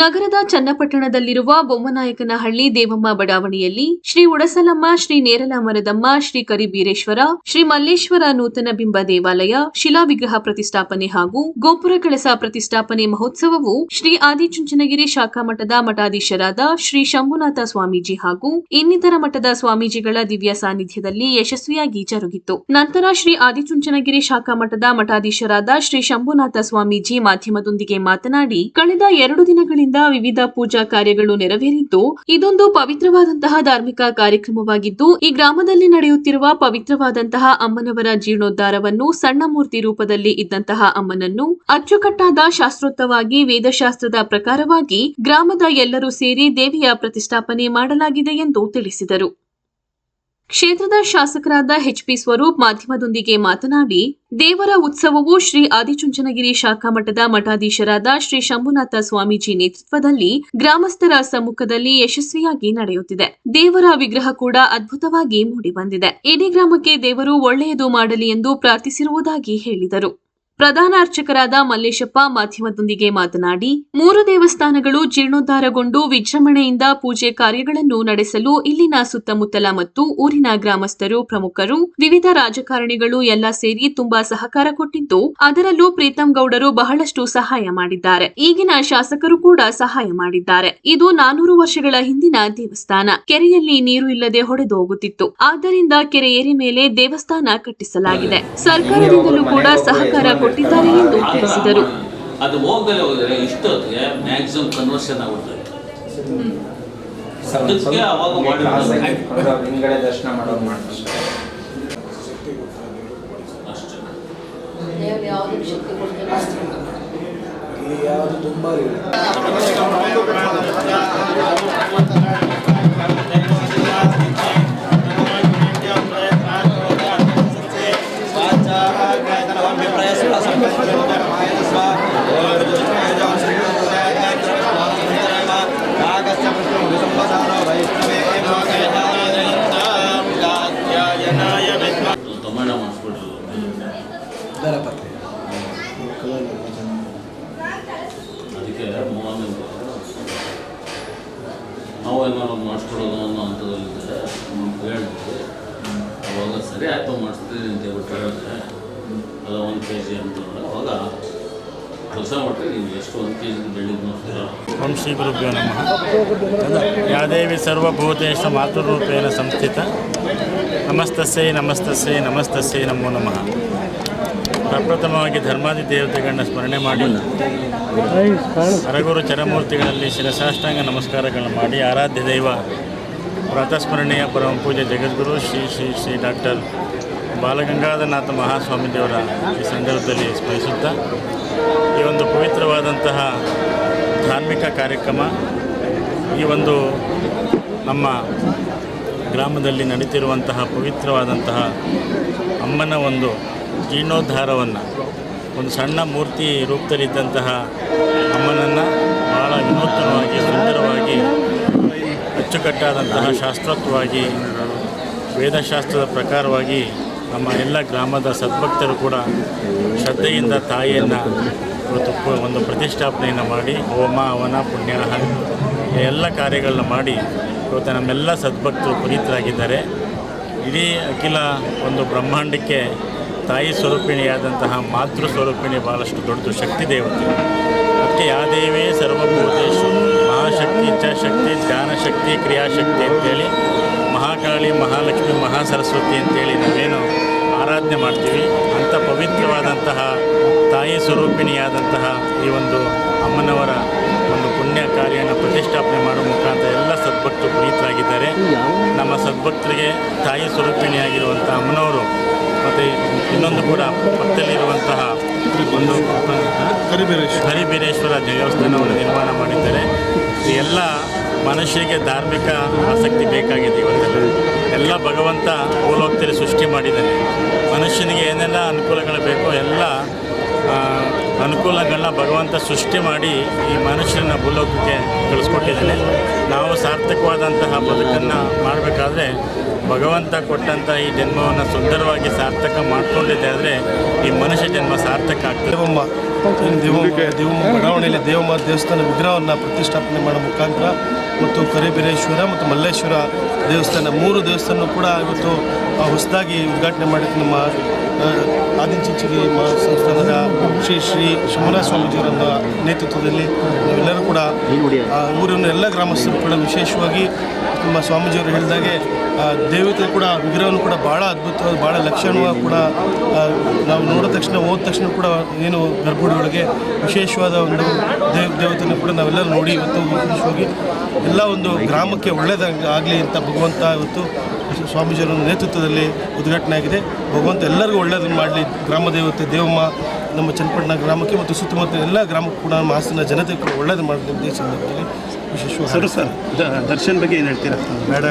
ನಗರದ ಚನ್ನಪಟ್ಟಣದಲ್ಲಿರುವ ಬೊಮ್ಮನಾಯಕನಹಳ್ಳಿ ದೇವಮ್ಮ ಬಡಾವಣೆಯಲ್ಲಿ ಶ್ರೀ ಉಡಸಲಮ್ಮ, ಶ್ರೀ ನೇರಲಮರದಮ್ಮ, ಶ್ರೀ ಕರಿಬೀರೇಶ್ವರ, ಶ್ರೀ ಮಲ್ಲೇಶ್ವರ ನೂತನ ಬಿಂಬ ದೇವಾಲಯ ಶಿಲಾ ವಿಗ್ರಹ ಪ್ರತಿಷ್ಠಾಪನೆ ಹಾಗೂ ಗೋಪುರ ಕಳಸ ಪ್ರತಿಷ್ಠಾಪನೆ ಮಹೋತ್ಸವವು ಶ್ರೀ ಆದಿಚುಂಚನಗಿರಿ ಶಾಖಾ ಮಠದ ಮಠಾಧೀಶರಾದ ಶ್ರೀ ಶಂಭುನಾಥ ಸ್ವಾಮೀಜಿ ಹಾಗೂ ಇನ್ನಿತರ ಮಠದ ಸ್ವಾಮೀಜಿಗಳ ದಿವ್ಯ ಸಾನ್ನಿಧ್ಯದಲ್ಲಿ ಯಶಸ್ವಿಯಾಗಿ ಜರುಗಿತು. ನಂತರ ಶ್ರೀ ಆದಿಚುಂಚನಗಿರಿ ಶಾಖಾ ಮಠದ ಮಠಾಧೀಶರಾದ ಶ್ರೀ ಶಂಭುನಾಥ ಸ್ವಾಮೀಜಿ ಮಾಧ್ಯಮದೊಂದಿಗೆ ಮಾತನಾಡಿ, ಕಳೆದ ಎರಡು ದಿನಗಳಿಂದ ವಿವಿಧ ಪೂಜಾ ಕಾರ್ಯಗಳು ನೆರವೇರಿದ್ದು, ಇದೊಂದು ಪವಿತ್ರವಾದಂತಹ ಧಾರ್ಮಿಕ ಕಾರ್ಯಕ್ರಮವಾಗಿದ್ದು, ಈ ಗ್ರಾಮದಲ್ಲಿ ನಡೆಯುತ್ತಿರುವ ಪವಿತ್ರವಾದಂತಹ ಅಮ್ಮನವರ ಜೀರ್ಣೋದ್ಧಾರವನ್ನು ಸಣ್ಣ ಮೂರ್ತಿ ರೂಪದಲ್ಲಿ ಇದ್ದಂತಹ ಅಮ್ಮನನ್ನು ಅಚ್ಚುಕಟ್ಟಾದ ಶಾಸ್ತ್ರೋಕ್ತವಾಗಿ ವೇದಶಾಸ್ತ್ರದ ಪ್ರಕಾರವಾಗಿ ಗ್ರಾಮದ ಎಲ್ಲರೂ ಸೇರಿ ದೇವಿಯ ಪ್ರತಿಷ್ಠಾಪನೆ ಮಾಡಲಾಗಿದೆ ಎಂದು ತಿಳಿಸಿದರು. ಕ್ಷೇತ್ರದ ಶಾಸಕರಾದ ಎಚ್ಪಿ ಸ್ವರೂಪ್ ಮಾಧ್ಯಮದೊಂದಿಗೆ ಮಾತನಾಡಿ, ದೇವರ ಉತ್ಸವವು ಶ್ರೀ ಆದಿಚುಂಚನಗಿರಿ ಶಾಖಾ ಮಠದ ಮಠಾಧೀಶರಾದ ಶ್ರೀ ಶಂಭುನಾಥ ಸ್ವಾಮೀಜಿ ನೇತೃತ್ವದಲ್ಲಿ ಗ್ರಾಮಸ್ಥರ ಸಮ್ಮುಖದಲ್ಲಿ ಯಶಸ್ವಿಯಾಗಿ ನಡೆಯುತ್ತಿದೆ. ದೇವರ ವಿಗ್ರಹ ಕೂಡ ಅದ್ಭುತವಾಗಿ ಮೂಡಿಬಂದಿದೆ. ಇಡೀ ಗ್ರಾಮಕ್ಕೆ ದೇವರು ಒಳ್ಳೆಯದು ಮಾಡಲಿ ಎಂದು ಪ್ರಾರ್ಥಿಸಿರುವುದಾಗಿ ಹೇಳಿದರು. ಪ್ರಧಾನ ಅರ್ಚಕರಾದ ಮಲ್ಲೇಶಪ್ಪ ಮಾಧ್ಯಮದೊಂದಿಗೆ ಮಾತನಾಡಿ, ಮೂರು ದೇವಸ್ಥಾನಗಳು ಜೀರ್ಣೋದ್ಧಾರಗೊಂಡು ವಿಜೃಂಭಣೆಯಿಂದ ಪೂಜೆ ಕಾರ್ಯಗಳನ್ನು ನಡೆಸಲು ಇಲ್ಲಿನ ಸುತ್ತಮುತ್ತಲ ಮತ್ತು ಊರಿನ ಗ್ರಾಮಸ್ಥರು, ಪ್ರಮುಖರು, ವಿವಿಧ ರಾಜಕಾರಣಿಗಳು ಎಲ್ಲ ಸೇರಿ ತುಂಬಾ ಸಹಕಾರ ಕೊಟ್ಟಿದ್ದು, ಅದರಲ್ಲೂ ಪ್ರೀತಂ ಗೌಡರು ಬಹಳಷ್ಟು ಸಹಾಯ ಮಾಡಿದ್ದಾರೆ. ಈಗಿನ ಶಾಸಕರು ಕೂಡ ಸಹಾಯ ಮಾಡಿದ್ದಾರೆ. ಇದು ನಾನೂರು ವರ್ಷಗಳ ಹಿಂದಿನ ದೇವಸ್ಥಾನ. ಕೆರೆಯಲ್ಲಿ ನೀರು ಇಲ್ಲದೆ ಹೊಡೆದು ಹೋಗುತ್ತಿತ್ತು ಆದ್ದರಿಂದ ಕೆರೆ ಮೇಲೆ ದೇವಸ್ಥಾನ ಕಟ್ಟಿಸಲಾಗಿದೆ. ಸರ್ಕಾರದಿಂದಲೂ ಕೂಡ ಸಹಕಾರ ಕೊಟ್ಟಿದ್ದಾರೆ ಎಂದು ತಿಳಿಸಿದರು. ಅದು ಹೋಗಲೇ ಹೋದರೆ ಇಷ್ಟೊತ್ತಿಗೆ ಮ್ಯಾಕ್ಸಿಮಮ್ ಕನ್ವರ್ಷನ್ ಆಗುತ್ತೆ. ಅದಕ್ಕೆ ಅವಾಗ ದರ್ಶನ ಮಾಡೋರು ಮಾಡ್ತಾರೆ. ಇಲ್ಲಿ ಯಾವುದು ತುಂಬ ನಾವು ಅನ್ನೋ ಹಂತದಲ್ಲಿದ್ದರೆ ಹೇಳಿದ್ವಿ ಅವಾಗ ಸರಿ ಅಂತ ಹೇಳ್ಬಿಟ್ಟು ಹೇಳಿದ್ರೆ ಅದು ಒಂದು ಕೆ ಜಿ ಅಂತ ಅವಾಗ ಕೆಲಸ ಎಷ್ಟು ಒಂದು ಕೆ ಜಿ ಬೆಳಿಗ್ಗೆ ಯಾದೇವಿ ಸರ್ವಭೂತೇಶ ಮಾತೃರೂಪೇಣ ಸಂಸ್ಥಿತ. ನಮಸ್ತಸ್ಸೈ ನಮಸ್ತಸ್ಸೈ ನಮಸ್ತಸ್ಸೈ ನಮೋ ನಮಃ. ಪ್ರಪ್ರಥಮವಾಗಿ ಧರ್ಮಾದಿ ದೇವತೆಗಳನ್ನ ಸ್ಮರಣೆ ಮಾಡಿ. ಹರಗುರು ಚರಮೂರ್ತಿಗಳಲ್ಲಿ ಶಿರಸಾಷ್ಟಾಂಗ ನಮಸ್ಕಾರಗಳನ್ನು ಮಾಡಿ ಆರಾಧ್ಯ ದೈವ ಪ್ರಾತಸ್ಮರಣೀಯ ಪರಮ ಪೂಜೆ ಜಗದ್ಗುರು ಶ್ರೀ ಶ್ರೀ ಶ್ರೀ ಡಾಕ್ಟರ್ ಬಾಲಗಂಗಾಧರನಾಥ ಮಹಾಸ್ವಾಮಿದೇವರ ಈ ಸಂದರ್ಭದಲ್ಲಿ ಸ್ಮರಿಸುತ್ತಾ, ಈ ಒಂದು ಪವಿತ್ರವಾದಂತಹ ಧಾರ್ಮಿಕ ಕಾರ್ಯಕ್ರಮ ಈ ಒಂದು ನಮ್ಮ ಗ್ರಾಮದಲ್ಲಿ ನಡೀತಿರುವಂತಹ ಪವಿತ್ರವಾದಂತಹ ಅಮ್ಮನ ಒಂದು ಜೀರ್ಣೋದ್ಧಾರವನ್ನು. ಒಂದು ಸಣ್ಣ ಮೂರ್ತಿ ರೂಪದಲ್ಲಿದ್ದಂತಹ ಅಮ್ಮನನ್ನು ಭಾಳ ವಿನೂತನವಾಗಿ, ಸುಂದರವಾಗಿ, ಅಚ್ಚುಕಟ್ಟಾದಂತಹ ಶಾಸ್ತ್ರೋಕ್ತವಾಗಿ, ವೇದಶಾಸ್ತ್ರದ ಪ್ರಕಾರವಾಗಿ ನಮ್ಮ ಎಲ್ಲ ಗ್ರಾಮದ ಸದ್ಭಕ್ತರು ಕೂಡ ಶ್ರದ್ಧೆಯಿಂದ ತಾಯಿಯನ್ನು ಒಂದು ಪ್ರತಿಷ್ಠಾಪನೆಯನ್ನು ಮಾಡಿ, ಹೋಮ, ಹವನ, ಪುಣ್ಯಾಹ ಎಲ್ಲ ಕಾರ್ಯಗಳನ್ನ ಮಾಡಿ ಇವತ್ತು ನಮ್ಮೆಲ್ಲ ಸದ್ಭಕ್ತರು ಪುನೀತರಾಗಿದ್ದಾರೆ. ಇಡೀ ಅಖಿಲ ಒಂದು ಬ್ರಹ್ಮಾಂಡಕ್ಕೆ ತಾಯಿ ಸ್ವರೂಪಿಣಿಯಾದಂತಹ ಮಾತೃ ಸ್ವರೂಪಿಣಿ ಭಾಳಷ್ಟು ದೊಡ್ಡದು ಶಕ್ತಿ ದೇವತೆ. ಅದಕ್ಕೆ ಯಾದೇವೇ ಸರ್ವಭೂತೇಶು ಮಹಾಶಕ್ತಿ ಇಚ್ಛಾಶಕ್ತಿ ಜ್ಞಾನಶಕ್ತಿ, ಕ್ರಿಯಾಶಕ್ತಿ ಅಂತೇಳಿ ಮಹಾಕಾಳಿ, ಮಹಾಲಕ್ಷ್ಮಿ, ಮಹಾಸರಸ್ವತಿ ಅಂತೇಳಿ ನಾವೇನು ಆರಾಧನೆ ಮಾಡ್ತೀವಿ. ಅಂಥ ಪವಿತ್ರವಾದಂತಹ ತಾಯಿ ಸ್ವರೂಪಿಣಿಯಾದಂತಹ ಈ ಒಂದು ಅಮ್ಮನವರ ಒಂದು ಪುಣ್ಯ ಕಾರ್ಯನ ಪ್ರತಿಷ್ಠಾಪನೆ ಮಾಡುವ ಮುಖಾಂತರ ಎಲ್ಲ ಸದ್ಭಕ್ತರು ಪುನೀತರಾಗಿದ್ದಾರೆ. ನಮ್ಮ ಸದ್ಭಕ್ತರಿಗೆ ತಾಯಿ ಸ್ವರೂಪಿಣಿಯಾಗಿರುವಂಥ ಅಮ್ಮನವರು ಮತ್ತು ಇನ್ನೊಂದು ಕೂಡ ಪಕ್ಕದಲ್ಲಿರುವಂತಹ ಒಂದು ಹರಿಬೀರೇಶ್ವರ ದೇವಸ್ಥಾನವನ್ನು ನಿರ್ಮಾಣ ಮಾಡಿದ್ದಾರೆ. ಎಲ್ಲ ಮನುಷ್ಯರಿಗೆ ಧಾರ್ಮಿಕ ಆಸಕ್ತಿ ಬೇಕಾಗಿದೆ ಇವತ್ತೆಲ್ಲ. ಎಲ್ಲ ಭಗವಂತ ಭೂಲೋಕದಲ್ಲಿ ಸೃಷ್ಟಿ ಮಾಡಿದ್ದಾನೆ ಮನುಷ್ಯನಿಗೆ ಏನೆಲ್ಲ ಅನುಕೂಲಗಳು ಬೇಕೋ ಎಲ್ಲ ಅನುಕೂಲಗಳನ್ನ ಭಗವಂತ ಸೃಷ್ಟಿ ಮಾಡಿ ಈ ಮನುಷ್ಯನ ಭೂಲೋಕಕ್ಕೆ ಕಳಿಸ್ಕೊಟ್ಟಿದ್ದಾನೆ. ನಾವು ಸಾರ್ಥಕವಾದಂತಹ ಬದುಕನ್ನು ಮಾಡಬೇಕಾದ್ರೆ ಭಗವಂತ ಕೊಟ್ಟಂಥ ಈ ಜನ್ಮವನ್ನು ಸುಂದರವಾಗಿ ಸಾರ್ಥಕ ಮಾಡಿಕೊಂಡಿದ್ದೆ ಆದರೆ ಈ ಮನುಷ್ಯ ಜನ್ಮ ಸಾರ್ಥಕ ಆಗ್ತದೆ ದೇವಮ್ಮ ದೇವಮ್ಮ ಬಡಾವಣೆಯಲ್ಲಿ ದೇವಮ್ಮ ದೇವಸ್ಥಾನ ವಿಗ್ರಹವನ್ನು ಪ್ರತಿಷ್ಠಾಪನೆ ಮಾಡೋ ಮುಖಾಂತರ ಮತ್ತು ಕರಿಬೀರೇಶ್ವರ ಮತ್ತು ಮಲ್ಲೇಶ್ವರ ದೇವಸ್ಥಾನ, ಮೂರು ದೇವಸ್ಥಾನ ಕೂಡ ಇವತ್ತು ಹೊಸದಾಗಿ ಉದ್ಘಾಟನೆ ಮಾಡಿದ್ದು ನಮ್ಮ ಆ, ಮಾ ಸಂಸ್ಥಾನದ ಶ್ರೀ ಶ್ರೀ ಶಿವರಾಜ ಸ್ವಾಮೀಜಿಯವರ ನೇತೃತ್ವದಲ್ಲಿ ನಾವೆಲ್ಲರೂ ಕೂಡ ಊರಿನ ಎಲ್ಲ ಗ್ರಾಮಸ್ಥರು ಕೂಡ ವಿಶೇಷವಾಗಿ ನಮ್ಮ ಸ್ವಾಮೀಜಿಯವರು ಹೇಳಿದಾಗೆ ದೇವತೆ ಕೂಡ ವಿಗ್ರಹವನ್ನು ಕೂಡ ಭಾಳ ಅದ್ಭುತವಾಗಿ ಭಾಳ ಲಕ್ಷಣವಾಗಿ ಕೂಡ ನಾವು ನೋಡಿದ ತಕ್ಷಣ ಹೋದ ತಕ್ಷಣ ಕೂಡ ಏನು ಗರ್ಭಗುಡಿಯೊಳಗೆ ವಿಶೇಷವಾದ ಒಂದು ದೇವ ದೇವತೆಯನ್ನು ಕೂಡ ನಾವೆಲ್ಲರೂ ನೋಡಿ ಇವತ್ತು ವಿಶೇಷವಾಗಿ ಎಲ್ಲ ಒಂದು ಗ್ರಾಮಕ್ಕೆ ಒಳ್ಳೆಯದಾಗಲಿ ಆಗಲಿ ಅಂತ ಭಗವಂತ ಇವತ್ತು ಸ್ವಾಮೀಜಿಯವರ ನೇತೃತ್ವದಲ್ಲಿ ಉದ್ಘಾಟನೆ ಆಗಿದೆ ಭಗವಂತ ಎಲ್ಲರಿಗೂ ಒಳ್ಳೆಯದನ್ನು ಮಾಡಲಿ. ಗ್ರಾಮ ದೇವತೆ ದೇವಮ್ಮ ನಮ್ಮ ಚನ್ನಪಟ್ಟಣ ಗ್ರಾಮಕ್ಕೆ ಮತ್ತು ಸುತ್ತಮುತ್ತ ಎಲ್ಲ ಗ್ರಾಮಕ್ಕೆ ಕೂಡ ನಮ್ಮ ಹಾಸನ ಜನತೆ ಕೂಡ ಒಳ್ಳೆಯದು ಮಾಡಲಿ ಸಂದರ್ಭದಲ್ಲಿ ವಿಶೇಷವಾಗಿ ಸರ್ ಸರ್ ದರ್ಶನ್ ಬಗ್ಗೆ ಏನು ಹೇಳ್ತೀರಾ? ಬೇಡ